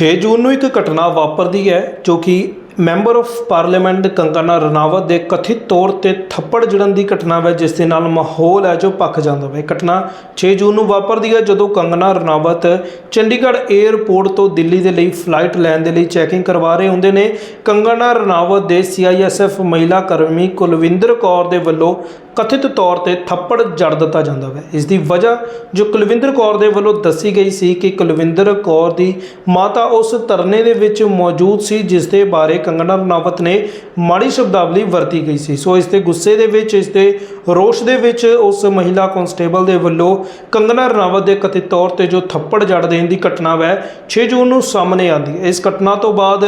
6 ਜੂਨ ਨੂੰ ਇੱਕ ਘਟਨਾ ਵਾਪਰਦੀ ਹੈ ਜੋ ਕਿ member of parliament Kangana Ranaut ਦੇ ਕਥਿਤ ਤੌਰ ਤੇ ਥੱਪੜ ਜੜਨ ਦੀ ਘਟਨਾ ਹੈ ਜਿਸ ਦੇ ਨਾਲ ਮਾਹੌਲ ਹੈ ਜੋ ਪੱਕ ਜਾਂਦਾ ਹੈ ਘਟਨਾ 6 ਜੂਨ ਨੂੰ ਵਾਪਰਦੀ ਹੈ, ਜਦੋਂ ਕੰਗਨਾ ਰਣਾਵਤ ਚੰਡੀਗੜ੍ਹ 에ਅਰਪੋਰਟ ਤੋਂ ਦਿੱਲੀ ਦੇ ਲਈ ਫਲਾਈਟ ਲੈਣ ਦੇ ਲਈ ਚੈਕਿੰਗ ਕਰਵਾ ਰਹੇ ਹੁੰਦੇ ਨੇ। ਕੰਗਨਾ ਰਣਾਵਤ ਦੇ ਸੀਆਈਐਸਐਫ ਮਹਿਲਾ ਕਰਮੀ ਕੁਲਵਿੰਦਰ ਕੌਰ ਦੇ ਵੱਲੋਂ ਕਥਿਤ ਤੌਰ ਤੇ ਥੱਪੜ ਜੜ ਦਿੱਤਾ ਜਾਂਦਾ ਹੈ ਇਸ ਦੀ ਵਜ੍ਹਾ ਜੋ ਕੁਲਵਿੰਦਰ ਕੌਰ ਦੇ ਵੱਲੋਂ ਦੱਸੀ ਗਈ ਸੀ ਕਿ ਕੁਲਵਿੰਦਰ ਕੌਰ ਦੀ ਮਾਤਾ ਉਸ ਧਰਨੇ ਦੇ ਵਿੱਚ ਮੌਜੂਦ ਸੀ, ਜਿਸ ਦੇ ਬਾਰੇ ਕੰਗਣਾ ਰਣਾਵਤ ਨੇ ਮਾੜੀ ਸ਼ਬਦਾਵਲੀ ਵਰਤੀ ਗਈ ਸੀ। ਸੋ ਇਸ ਦੇ ਗੁੱਸੇ ਦੇ ਵਿੱਚ, ਇਸ ਦੇ ਰੋਸ਼ ਦੇ ਵਿੱਚ ਉਸ ਮਹਿਲਾ ਕਨਸਟੇਬਲ ਦੇ ਵੱਲੋਂ ਕੰਗਣਾ ਰਣਾਵਤ ਦੇ ਕਥਿਤ ਤੌਰ ਤੇ ਜੋ ਥੱਪੜ ਜੜ ਦੇਣ ਦੀ ਘਟਨਾ ਵੈ 6 ਜੂਨ ਨੂੰ ਸਾਹਮਣੇ ਆਂਦੀ ਹੈ। ਇਸ ਘਟਨਾ ਤੋਂ ਬਾਅਦ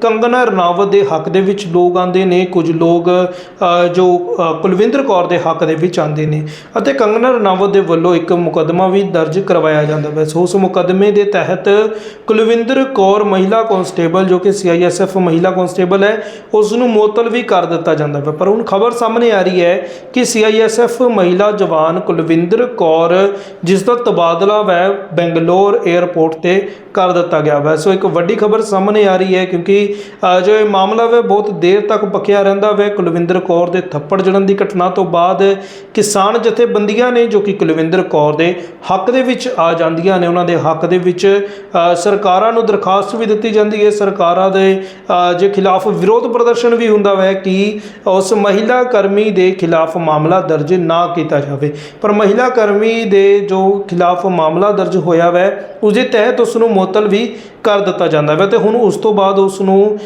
ਕੰਗਨਾ ਰਣਾਵਤ ਦੇ ਹੱਕ ਦੇ ਵਿੱਚ ਲੋਕ ਆਂਦੇ ਨੇ, ਕੁਝ ਲੋਕ ਜੋ ਕੁਲਵਿੰਦਰ ਕੌਰ ਦੇ ਹੱਕ ਦੇ ਵਿੱਚ ਆਂਦੇ ਨੇ ਅਤੇ ਕੰਗਨਾ ਰਣਾਵਤ ਦੇ ਵੱਲੋਂ ਇੱਕ ਮੁਕੱਦਮਾ ਵੀ ਦਰਜ ਕਰਵਾਇਆ ਜਾਂਦਾ ਹੈ ਸੋ ਉਸ ਮੁਕੱਦਮੇ ਦੇ ਤਹਿਤ ਕੁਲਵਿੰਦਰ ਕੌਰ ਮਹਿਲਾ ਕਨਸਟੇਬਲ ਜੋ ਕਿ ਸੀਆਈਐਸਐਫ ਮਹਿਲਾ ਕਨਸਟੇਬਲ ਹੈ ਉਸ ਨੂੰ ਮੁਅੱਤਲ ਵੀ ਕਰ ਦਿੱਤਾ ਜਾਂਦਾ ਹੈ। ਪਰ ਹੁਣ ਖਬਰ ਸਾਹਮਣੇ ਆ ਰਹੀ ਹੈ ਕਿ ਸੀਆਈਐਸਐਫ ਮਹਿਲਾ ਜਵਾਨ ਕੁਲਵਿੰਦਰ ਕੌਰ, ਜਿਸ ਦਾ ਤਬਾਦਲਾ ਹੈ ਬੈਂਗਲੌਰ 에ਅਰਪੋਰਟ ਤੇ ਕਰ ਦਿੱਤਾ ਗਿਆ ਹੈ ਸੋ ਇੱਕ ਵੱਡੀ ਖਬਰ ਸਾਹਮਣੇ ਆ ਰਹੀ ਹੈ ਕਿਉਂਕਿ ਜੋ ਇਹ ਮਾਮਲਾ ਹੈ ਬਹੁਤ ਦੇਰ ਤੱਕ ਪੱਕਿਆ ਰਹਿੰਦਾ ਵੈ। ਕੁਲਵਿੰਦਰ ਕੌਰ ਦੇ ਥੱਪੜ ਜੜਨ ਦੀ ਘਟਨਾ ਤੋਂ ਬਾਅਦ ਕਿਸਾਨ ਜਥੇਬੰਦੀਆਂ ਨੇ, ਜੋ ਕਿ ਕੁਲਵਿੰਦਰ ਕੌਰ ਦੇ ਹੱਕ ਦੇ ਵਿੱਚ ਆ ਜਾਂਦੀਆਂ ਨੇ, ਉਹਨਾਂ ਦੇ ਹੱਕ ਦੇ ਵਿੱਚ ਸਰਕਾਰਾਂ ਨੂੰ ਦਰਖਾਸਤ ਵੀ ਦਿੱਤੀ ਜਾਂਦੀ ਹੈ। ਸਰਕਾਰਾਂ ਦੇ ਅ, ਖਿਲਾਫ ਵਿਰੋਧ ਪ੍ਰਦਰਸ਼ਨ ਵੀ ਹੁੰਦਾ ਹੈ ਕਿ ਉਸ ਮਹਿਲਾ ਕਰਮੀ ਦੇ ਖਿਲਾਫ ਮਾਮਲਾ ਦਰਜ ਨਾ ਕੀਤਾ ਜਾਵੇ। ਪਰ ਮਹਿਲਾ ਕਰਮੀ ਦੇ ਜੋ ਖਿਲਾਫ ਮਾਮਲਾ ਦਰਜ ਹੋਇਆ ਹੈ ਉਸ ਦੇ ਤਹਿਤ ਉਸ ਨੂੰ ਮੁਅੱਤਲ ਵੀ ਕਰ ਦਿੱਤਾ ਜਾਂਦਾ ਹੈ ਤੇ ਹੁਣ ਉਸ ਤੋਂ ਬਾਅਦ ਉਸ ਨੂੰ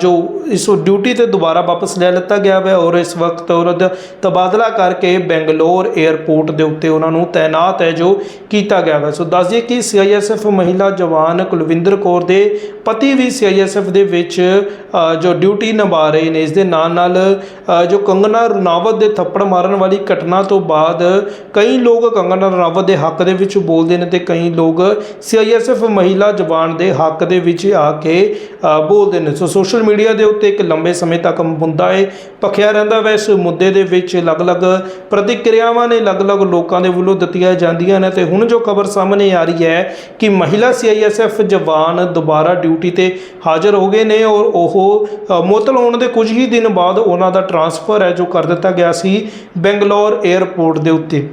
ਜੋ ਇਸ ਡਿਊਟੀ ਤੇ ਦੁਬਾਰਾ ਵਾਪਸ ਲੈ ਲਿੱਤਾ ਗਿਆ ਹੈ ਔਰ ਇਸ ਵਕਤ ਉਹਦਾ ਤਬਾਦਲਾ ਕਰਕੇ ਬੈਂਗਲੌਰ 에ਅਰਪੋਰਟ ਦੇ ਉੱਤੇ ਉਹਨਾਂ ਨੂੰ ਤਾਇਨਾਤ ਹੈ ਜੋ ਕੀਤਾ ਗਿਆ ਹੈ ਸੋ ਦੱਸ ਦਈਏ ਕਿ ਸੀਆਈਐਸਐਫ ਮਹਿਲਾ ਜਵਾਨ ਕੁਲਵਿੰਦਰ ਕੌਰ ਦੇ ਪਤੀ ਵੀ ਸੀਆਈਐਸਐਫ ਦੇ ਵਿੱਚ ਜੋ ਡਿਊਟੀ ਨਿਭਾ ਰਹੇ ਨੇ, ਇਸ ਦੇ ਨਾਲ ਨਾਲ ਜੋ ਕੰਗਨਾ ਰਣਾਵਤ ਦੇ ਥੱਪੜ ਮਾਰਨ ਵਾਲੀ ਘਟਨਾ ਤੋਂ ਬਾਅਦ ਕਈ ਲੋਕ ਕੰਗਨਾ ਰਣਾਵਤ ਦੇ ਹੱਕ ਦੇ ਵਿੱਚ ਬੋਲਦੇ ਨੇ ਤੇ ਕਈ ਲੋਕ ਸੀਆਈਐਸਐਫ ਮਹਿਲਾ ਜਵਾਨ ਦੇ ਹੱਕ ਦੇ ਵਿੱਚ ਆ ਕੇ ਬੋਲਦੇ ਨੇ। ਸੋ ਸੋਸ਼ਲ ਮੀਡੀਆ ਦੇ ਉੱਤੇ ਇੱਕ ਲੰਬੇ ਸਮੇਂ ਤੱਕ ਮੁੱਦਾ ਹੈ ਪਖਿਆ ਰਹਿੰਦਾ ਵੈ। ਇਸ ਮੁੱਦੇ ਦੇ ਵਿੱਚ ਅਲੱਗ-ਅਲੱਗ ਪ੍ਰਤੀਕਿਰਿਆਵਾਂ ਨੇ ਅਲੱਗ-ਅਲੱਗ ਲੋਕਾਂ ਦੇ ਵੱਲੋਂ ਦਿੱਤੀਆਂ ਜਾਂਦੀਆਂ ਨੇ। ਤੇ ਹੁਣ ਜੋ ਖਬਰ ਸਾਹਮਣੇ ਆ ਰਹੀ ਹੈ ਕਿ ਮਹਿਲਾ ਸੀਆਈਐਸਐਫ ਜਵਾਨ ਦੁਬਾਰਾ ਡਿਊਟੀ ਤੇ ਹਾਜ਼ਰ ਹੋ ਗਏ ਨੇ ਔਰ ਉਹ ਅ, ਮੁਅੱਤਲ ਹੋਣ ਦੇ ਕੁਝ ਹੀ ਦਿਨ ਬਾਅਦ ਉਹਨਾਂ ਦਾ ਟਰਾਂਸਫਰ ਹੈ ਜੋ ਕਰ ਦਿੱਤਾ ਗਿਆ ਸੀ ਬੈਂਗਲੌਰ 에ਅਰਪੋਰਟ ਦੇ ਉੱਤੇ।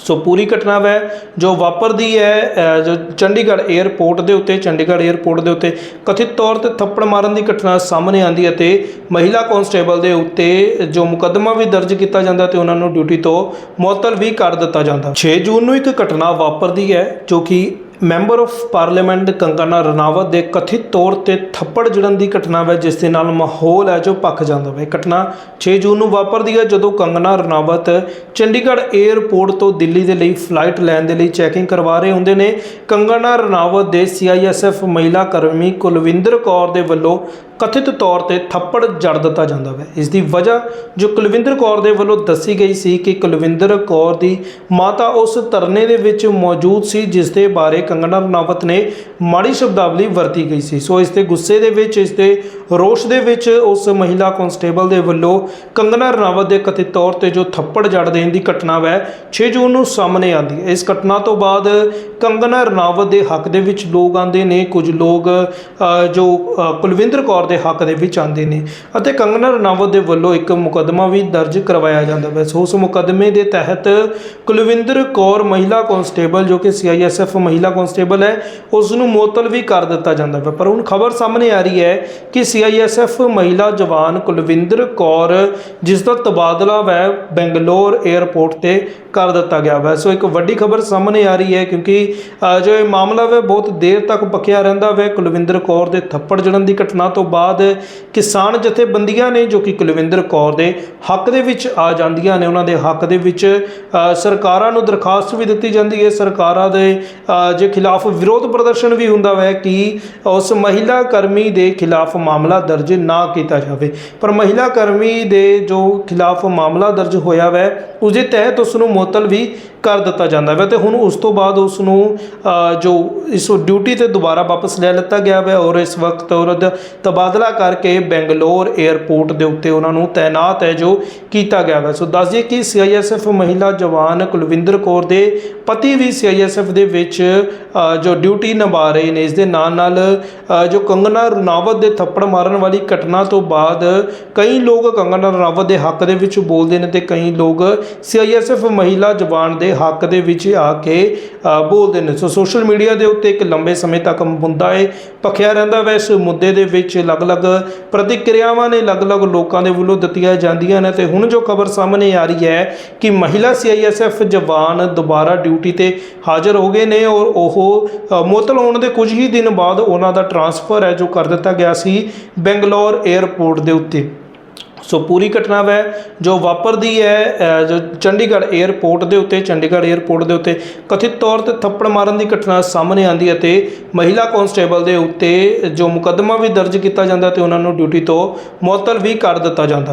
ਸੋ ਪੂਰੀ ਘਟਨਾ ਵੈ, ਜੋ ਵਾਪਰਦੀ ਹੈ ਜੋ ਚੰਡੀਗੜ੍ਹ 에ਅਰਪੋਰਟ ਦੇ ਉੱਤੇ, ਚੰਡੀਗੜ੍ਹ 에ਅਰਪੋਰਟ ਦੇ ਉੱਤੇ, ਕਥਿਤ ਤੌਰ ਤੇ ਥੱਪੜ ਮਾਰਨ ਦੀ ਘਟਨਾ ਸਾਹਮਣੇ ਆਂਦੀ ਹੈ ਤੇ ਮਹਿਲਾ ਕਨਸਟੇਬਲ ਦੇ ਉੱਤੇ ਜੋ ਮੁਕੱਦਮਾ ਵੀ ਦਰਜ ਕੀਤਾ ਜਾਂਦਾ ਤੇ ਉਹਨਾਂ ਨੂੰ ਡਿਊਟੀ ਤੋਂ ਮੁਅੱਤਲ ਵੀ ਕਰ ਦਿੱਤਾ ਜਾਂਦਾ। 6 ਜੂਨ ਨੂੰ ਇੱਕ ਘਟਨਾ ਵਾਪਰਦੀ ਹੈ, ਜੋ ਕਿ member of parliament Kangana Ranaut ਦੇ ਕਥਿਤ ਤੌਰ ਤੇ ਥੱਪੜ ਜੜਨ ਦੀ ਘਟਨਾ ਹੈ ਜਿਸ ਦੇ ਨਾਲ ਮਾਹੌਲ ਹੈ ਜੋ ਪੱਕ ਜਾਂਦਾ ਹੈ ਇਹ ਘਟਨਾ 6 ਜੂਨ ਨੂੰ ਵਾਪਰਦੀ ਹੈ, ਜਦੋਂ ਕੰਗਨਾ ਰਣਾਵਤ ਚੰਡੀਗੜ੍ਹ 에ਅਰਪੋਰਟ ਤੋਂ ਦਿੱਲੀ ਦੇ ਲਈ ਫਲਾਈਟ ਲੈਣ ਦੇ ਲਈ ਚੈਕਿੰਗ ਕਰਵਾ ਰਹੇ ਹੁੰਦੇ ਨੇ। ਕੰਗਨਾ ਰਣਾਵਤ ਦੇ ਸੀਆਈਐਸਐਫ ਮਹਿਲਾ ਕਰਮੀ ਕੁਲਵਿੰਦਰ ਕੌਰ ਦੇ ਵੱਲੋਂ ਕਥਿਤ ਤੌਰ ਤੇ ਥੱਪੜ ਜੜ ਦਿੱਤਾ ਜਾਂਦਾ ਹੈ। ਇਸ ਦੀ ਵਜ੍ਹਾ ਜੋ ਕੁਲਵਿੰਦਰ ਕੌਰ ਦੇ ਵੱਲੋਂ ਦੱਸੀ ਗਈ ਸੀ ਕਿ ਕੁਲਵਿੰਦਰ ਕੌਰ ਦੀ ਮਾਤਾ ਉਸ ਧਰਨੇ ਦੇ ਵਿੱਚ ਮੌਜੂਦ ਸੀ, ਜਿਸ ਦੇ ਬਾਰੇ ਕੰਗਣਾ ਰਣਾਵਤ ਨੇ ਮਾੜੀ ਸ਼ਬਦਾਵਲੀ ਵਰਤੀ ਗਈ ਸੀ। ਸੋ ਇਸ ਦੇ ਗੁੱਸੇ ਦੇ ਵਿੱਚ ਇਸ ਦੇ ਰੋਸ਼ ਦੇ ਵਿੱਚ ਉਸ ਮਹਿਲਾ ਕਨਸਟੇਬਲ ਦੇ ਵੱਲੋਂ ਕੰਗਨਾ ਰਣਾਵਤ ਦੇ ਕਥਿਤ ਤੌਰ ਤੇ ਜੋ ਥੱਪੜ ਜੜ ਦੇਣ ਦੀ ਘਟਨਾ ਵੈ 6 ਜੂਨ ਨੂੰ ਸਾਹਮਣੇ ਆਂਦੀ ਹੈ। ਇਸ ਘਟਨਾ ਤੋਂ ਬਾਅਦ ਕੰਗਨਾ ਰਣਾਵਤ ਦੇ ਹੱਕ ਦੇ ਵਿੱਚ ਲੋਕ ਆਂਦੇ ਨੇ, ਕੁਝ ਲੋਕ ਜੋ ਕੁਲਵਿੰਦਰ ਕੌਰ ਦੇ ਹੱਕ ਦੇ ਵਿੱਚ ਆਂਦੇ ਨੇ ਅਤੇ ਕੰਗਨਾ ਰਣਾਵਤ ਦੇ ਵੱਲੋਂ ਇੱਕ ਮੁਕੱਦਮਾ ਵੀ ਦਰਜ ਕਰਵਾਇਆ ਜਾਂਦਾ ਹੈ ਸੋ ਉਸ ਮੁਕੱਦਮੇ ਦੇ ਤਹਿਤ ਕੁਲਵਿੰਦਰ ਕੌਰ ਮਹਿਲਾ ਕਨਸਟੇਬਲ, ਜੋ ਕਿ ਸੀਆਈਐਸਐਫ ਮਹਿਲਾ ਕਨਸਟੇਬਲ ਹੈ ਉਸ ਨੂੰ ਮੁਅੱਤਲ ਵੀ ਕਰ ਦਿੱਤਾ ਜਾਂਦਾ ਹੈ ਪਰ ਹੁਣ ਖਬਰ ਸਾਹਮਣੇ ਆ ਰਹੀ ਹੈ ਕਿ ਸੀਆਈਐਸਐਫ ਮਹਿਲਾ ਜਵਾਨ ਕੁਲਵਿੰਦਰ ਕੌਰ ਜਿਸ ਦਾ ਤਬਾਦਲਾ ਵੈ ਬੈਂਗਲੌਰ 에ਅਰਪੋਰਟ ਤੇ ਕਰ ਦਿੱਤਾ ਗਿਆ ਹੈ ਸੋ ਇੱਕ ਵੱਡੀ ਖਬਰ ਸਾਹਮਣੇ ਆ ਰਹੀ ਹੈ ਕਿਉਂਕਿ ਜੋ ਇਹ ਮਾਮਲਾ ਹੈ ਬਹੁਤ ਦੇਰ ਤੱਕ ਪੱਕਿਆ ਰਹਿੰਦਾ ਹੈ ਕੁਲਵਿੰਦਰ ਕੌਰ ਦੇ ਥੱਪੜ ਜੜਨ ਦੀ ਘਟਨਾ ਤੋਂ ਬਾਅਦ ਕਿਸਾਨ ਜਥੇਬੰਦੀਆਂ ਨੇ, ਜੋ ਕਿ ਕੁਲਵਿੰਦਰ ਕੌਰ ਦੇ ਹੱਕ ਦੇ ਵਿੱਚ ਆ ਜਾਂਦੀਆਂ ਨੇ, ਉਹਨਾਂ ਦੇ ਹੱਕ ਦੇ ਵਿੱਚ ਸਰਕਾਰਾਂ ਨੂੰ ਦਰਖਾਸਤ ਵੀ ਦਿੱਤੀ ਜਾਂਦੀ ਹੈ। ਸਰਕਾਰਾਂ ਦੇ ਜੇ ਖਿਲਾਫ ਵਿਰੋਧ ਪ੍ਰਦਰਸ਼ਨ ਵੀ ਹੁੰਦਾ ਹੈ ਕਿ ਉਸ ਮਹਿਲਾ ਕਰਮੀ ਦੇ ਖਿਲਾਫ ਮਾਮਲਾ ਦਰਜ ਨਾ ਕੀਤਾ ਜਾਵੇ। ਪਰ ਮਹਿਲਾ ਕਰਮੀ ਦੇ ਜੋ ਖਿਲਾਫ ਮਾਮਲਾ ਦਰਜ ਹੋਇਆ ਹੈ ਉਸ ਦੇ ਤਹਿਤ ਉਸ ਨੂੰ ਮੁਅੱਤਲ ਵੀ ਕਰ ਦਿੱਤਾ ਜਾਂਦਾ ਹੈ ਤੇ ਹੁਣ ਉਸ ਤੋਂ ਬਾਅਦ ਉਸ ਨੂੰ ਜੋ ਇਸ ਡਿਊਟੀ ਤੇ ਦੁਬਾਰਾ ਵਾਪਸ ਲੈ ਲਿੱਤਾ ਗਿਆ ਹੈ ਔਰ ਇਸ ਵਕਤ ਉਹਦਾ ਤਬਾਦਲਾ ਕਰਕੇ ਬੈਂਗਲੌਰ 에ਅਰਪੋਰਟ ਦੇ ਉੱਤੇ ਉਹਨਾਂ ਨੂੰ ਤਾਇਨਾਤ ਹੈ ਜੋ ਕੀਤਾ ਗਿਆ ਹੈ ਸੋ ਦੱਸ ਦਈਏ ਕਿ ਸੀਆਈਐਸਐਫ ਮਹਿਲਾ ਜਵਾਨ ਕੁਲਵਿੰਦਰ ਕੌਰ ਦੇ ਪਤੀ ਵੀ ਸੀਆਈਐਸਐਫ ਦੇ ਵਿੱਚ ਜੋ ਡਿਊਟੀ ਨਿਭਾ ਰਹੇ ਨੇ, ਇਸ ਦੇ ਨਾਲ ਨਾਲ ਜੋ ਕੰਗਨਾ ਰਣਾਵਤ ਦੇ ਥੱਪੜ ਮਾਰਨ ਵਾਲੀ ਘਟਨਾ ਤੋਂ ਬਾਅਦ ਕਈ ਲੋਕ ਕੰਗਨਾ ਰਣਾਵਤ ਦੇ ਹੱਕ ਦੇ ਵਿੱਚ ਬੋਲਦੇ ਨੇ ਤੇ ਕਈ ਲੋਕ ਸੀਆਈਐਸਐਫ ਮਹਿਲਾ ਜਵਾਨ ਦੇ ਹੱਕ ਦੇ ਵਿੱਚ ਆ ਕੇ ਬੋਲਦੇ ਨੇ। ਸੋ ਸੋਸ਼ਲ ਮੀਡੀਆ ਦੇ ਉੱਤੇ ਇੱਕ ਲੰਬੇ ਸਮੇਂ ਤੱਕ ਮੁੱਦਾ ਇਹ ਭਖਿਆ ਰਹਿੰਦਾ ਵੈ। ਇਸ ਮੁੱਦੇ ਦੇ ਵਿੱਚ ਅਲੱਗ-ਅਲੱਗ ਪ੍ਰਤੀਕਿਰਿਆਵਾਂ ਨੇ ਅਲੱਗ-ਅਲੱਗ ਲੋਕਾਂ ਦੇ ਵੱਲੋਂ ਦਿੱਤੀਆਂ ਜਾਂਦੀਆਂ ਨੇ। ਤੇ ਹੁਣ ਜੋ ਖਬਰ ਸਾਹਮਣੇ ਆ ਰਹੀ ਹੈ ਕਿ ਮਹਿਲਾ ਸੀਆਈਐਸਐਫ ਜਵਾਨ ਦੁਬਾਰਾ ਡਿਊਟੀ ਤੇ ਹਾਜ਼ਰ ਹੋ ਗਏ ਨੇ ਔਰ ਉਹ ਅ, ਮੁਅੱਤਲ ਹੋਣ ਦੇ ਕੁਝ ਹੀ ਦਿਨ ਬਾਅਦ ਉਹਨਾਂ ਦਾ ਟਰਾਂਸਫਰ ਹੈ ਜੋ ਕਰ ਦਿੱਤਾ ਗਿਆ ਸੀ ਬੈਂਗਲੌਰ 에ਅਰਪੋਰਟ ਦੇ ਉੱਤੇ। ਸੋ ਪੂਰੀ ਘਟਨਾ ਵੈ, ਜੋ ਵਾਪਰਦੀ ਹੈ ਜੋ ਚੰਡੀਗੜ੍ਹ 에ਅਰਪੋਰਟ ਦੇ ਉੱਤੇ, ਚੰਡੀਗੜ੍ਹ 에ਅਰਪੋਰਟ ਦੇ ਉੱਤੇ ਕਥਿਤ ਤੌਰ ਤੇ ਥੱਪੜ ਮਾਰਨ ਦੀ ਘਟਨਾ ਸਾਹਮਣੇ ਆਂਦੀ ਹੈ ਤੇ ਮਹਿਲਾ ਕਾਂਸਟੇਬਲ ਦੇ ਉੱਤੇ ਜੋ ਮੁਕੱਦਮਾ ਵੀ ਦਰਜ ਕੀਤਾ ਜਾਂਦਾ ਤੇ ਉਹਨਾਂ ਨੂੰ ਡਿਊਟੀ ਤੋਂ ਮੁਅੱਤਲ ਵੀ ਕਰ ਦਿੱਤਾ ਜਾਂਦਾ।